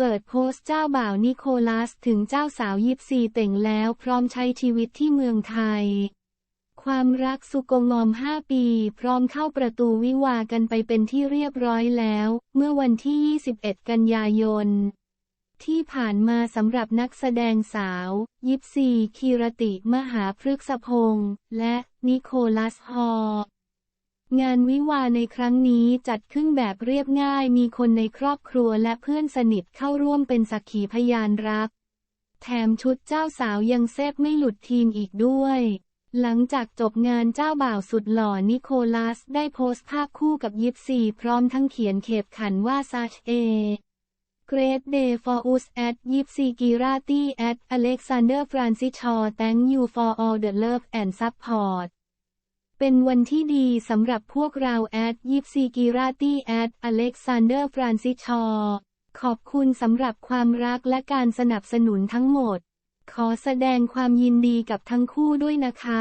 เปิดโพสต์เจ้าบ่าวนิโคลัสถึงเจ้าสาวยิปซีเต่งแล้วพร้อมใช้ชีวิตที่เมืองไทย ความรักสุกงอม 5 ปี พร้อมเข้าประตูวิวากันไปเป็นที่เรียบร้อยแล้ว เมื่อวันที่ 21 กันยายน ที่ผ่านมาสำหรับนักแสดงสาว ยิปซี คีรติ มหาพฤกษพงษ์และนิโคลัสฮอ งานวิวาในครั้งนี้จัดขึ้นแบบเรียบง่ายมีคนในครอบครัวและเพื่อนสนิทเข้าร่วมเป็นสักขีพยานรัก แถมชุดเจ้าสาวยังเซฟไม่หลุดทีมอีกด้วย หลังจากจบงานเจ้าบ่าวสุดหล่อนิโคลัสได้โพสต์ภาพคู่กับยิปซีพร้อมทั้งเขียนเขบขันว่าซัชเอ Great day for us at Yipsy Girati at Alexander Francis Shaw Thank you for all the love and support เป็นวันที่ดีสำหรับพวกเราแอดยิปซีกีราตี้แอดอเล็กซานเดอร์ฟรานซิชอ ขอบคุณสำหรับความรักและการสนับสนุนทั้งหมด ขอแสดงความยินดีกับทั้งคู่ด้วยนะคะ